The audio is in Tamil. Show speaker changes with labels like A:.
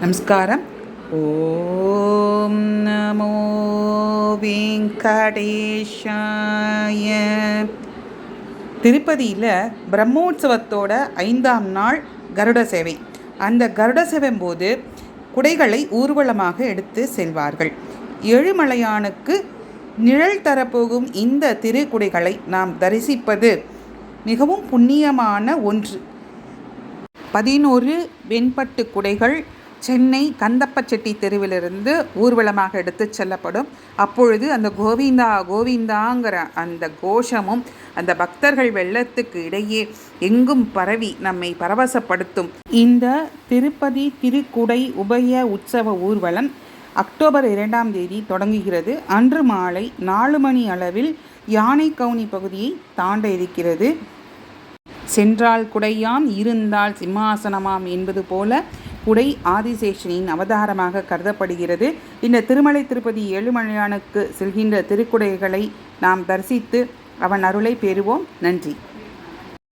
A: நமஸ்காரம். ஓம் நமோ வெங்கடேஷாய. திருப்பதியில் பிரம்மோற்சவத்தோட ஐந்தாம் நாள் கருட சேவை. அந்த கருட சேவம் போது குடைகளை ஊர்வலமாக எடுத்து செல்வார்கள். ஏழுமலையானுக்கு நிழல் தரப்போகும் இந்த திருக்குடைகளை நாம் தரிசிப்பது மிகவும் புண்ணியமான ஒன்று. பதினோரு வெண்பட்டு குடைகள் சென்னை கந்தப்பச்செட்டி தெருவிலிருந்து ஊர்வலமாக எடுத்துச் செல்லப்படும். அப்பொழுது அந்த கோவிந்தா கோவிந்தாங்கிற அந்த கோஷமும் அந்த பக்தர்கள் வெள்ளத்துக்கு இடையே எங்கும் பரவி நம்மை பரவசப்படுத்தும். இந்த திருப்பதி திருக்குடை உபய உற்சவ ஊர்வலம் அக்டோபர் இரண்டாம் தேதி தொடங்குகிறது. அன்று மாலை நாலு மணி அளவில் யானை கவுனி பகுதியை தாண்ட இருக்கிறது. சென்றால் குடையாம் இருந்தால் சிம்மாசனமாம் என்பது போல குடை ஆதிசேஷனின் அவதாரமாக கருதப்படுகிறது. இந்த திருமலை திருப்பதி ஏழுமலையானுக்கு செல்கின்ற திருக்குடைகளை நாம் தரிசித்து அவன் அருளை பெறுவோம். நன்றி.